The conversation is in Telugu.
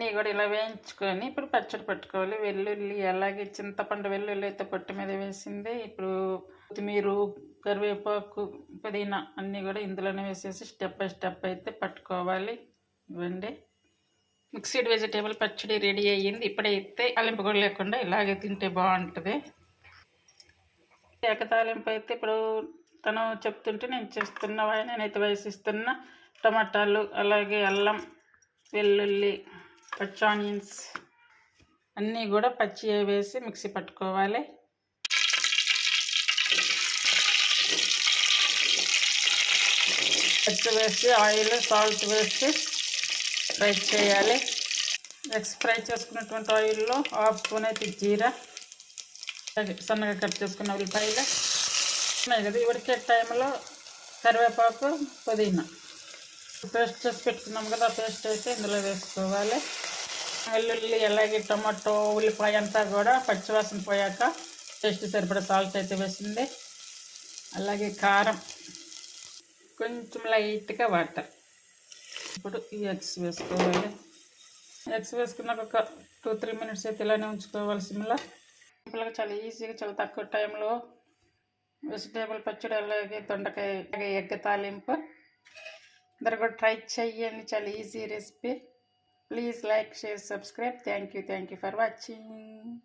అన్నీ కూడా ఇలా వేయించుకొని ఇప్పుడు పచ్చడి పట్టుకోవాలి. వెల్లుల్లి అలాగే చింతపండు వెల్లుల్లి అయితే పొట్టు మీద వేసింది. ఇప్పుడు కొత్తిమీర కరివేపాకు పుదీనా అన్నీ కూడా ఇందులోనే వేసేసి స్టెప్ బై స్టెప్ అయితే పట్టుకోవాలి. ఇవ్వండి. మిక్స్డ్ వెజిటేబుల్ పచ్చడి రెడీ అయ్యింది. ఇప్పుడైతే తాలింపు కూడా లేకుండా ఇలాగే తింటే బాగుంటుంది. ఏక తాలింపు అయితే ఇప్పుడు తను చెప్తుంటే నేను చేస్తున్న నేనైతే వేసిస్తున్న టమాటాలు అలాగే అల్లం వెల్లుల్లి పచ్చి ఆనియన్స్ అన్నీ కూడా పచ్చి వేసి మిక్సీ పట్టుకోవాలి. పచ్చి వేసి ఆయిల్ సాల్ట్ వేసి ఫ్రై చేయాలి. నెక్స్ట్ ఫ్రై చేసుకున్నటువంటి ఆయిల్లో హాఫ్ స్పూన్ అయితే జీరా సన్నగా కట్ చేసుకున్న ఉల్లిపాయలు. ఉన్నాయి కదా ఉడికే టైంలో కరివేపాకు పుదీనా. పేస్ట్ చేసి పెట్టుకున్నాం కదా పేస్ట్ అయితే ఇందులో వేసుకోవాలి. వెల్లుల్లి అలాగే టమాటో ఉల్లిపాయ అంతా కూడా పచ్చివాసన పోయాక టేస్ట్ సరిపడా సాల్ట్ అయితే వేసింది. అలాగే కారం కొంచెం లైట్గా వాటర్. ఇప్పుడు ఈ ఎగ్స్ వేసుకోవాలి. ఎగ్స్ వేసుకున్నాక ఒక టూ త్రీ మినిట్స్ అయితే ఇలానే ఉంచుకోవాలి సిమ్లో. సింపుల్గా చాలా ఈజీగా చాలా తక్కువ టైంలో వెజిటేబుల్ పచ్చడి అలాగే దొండకాయ అలాగే ఎగ్ తాలింపు. అందరు కూడా ట్రై చెయ్యండి చాలా easy recipe. Please like share subscribe. Thank you thank you for watching.